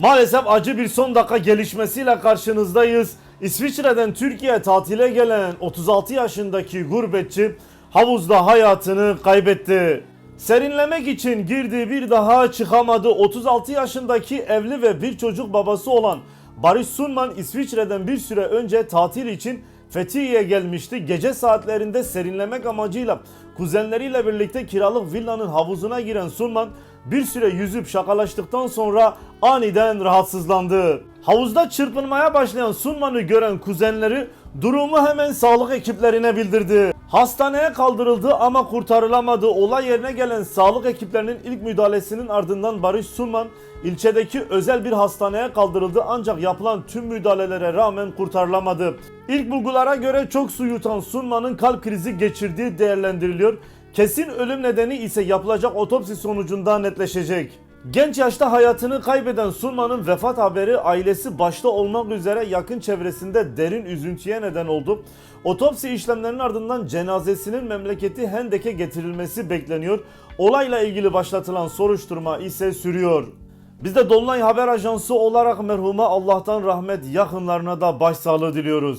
Maalesef acı bir son dakika gelişmesiyle karşınızdayız. İsviçre'den Türkiye tatile gelen 36 yaşındaki gurbetçi havuzda hayatını kaybetti. Serinlemek için girdi bir daha çıkamadı. 36 yaşındaki evli ve bir çocuk babası olan Barış Sunman İsviçre'den bir süre önce tatil için Fethiye'ye gelmişti. Gece saatlerinde serinlemek amacıyla kuzenleriyle birlikte kiralık villanın havuzuna giren Sunman bir süre yüzüp şakalaştıktan sonra aniden rahatsızlandı. Havuzda çırpınmaya başlayan Sunman'ı gören kuzenleri durumu hemen sağlık ekiplerine bildirdi. Hastaneye kaldırıldı ama kurtarılamadı. Olay yerine gelen sağlık ekiplerinin ilk müdahalesinin ardından Barış Sunman ilçedeki özel bir hastaneye kaldırıldı ancak yapılan tüm müdahalelere rağmen kurtarılamadı. İlk bulgulara göre çok su yutan Sunman'ın kalp krizi geçirdiği değerlendiriliyor. Kesin ölüm nedeni ise yapılacak otopsi sonucunda netleşecek. Genç yaşta hayatını kaybeden Sunman'ın vefat haberi ailesi başta olmak üzere yakın çevresinde derin üzüntüye neden oldu. Otopsi işlemlerinin ardından cenazesinin memleketi Hendek'e getirilmesi bekleniyor. Olayla ilgili başlatılan soruşturma ise sürüyor. Biz de Dolunay Haber Ajansı olarak merhuma Allah'tan rahmet yakınlarına da başsağlığı diliyoruz.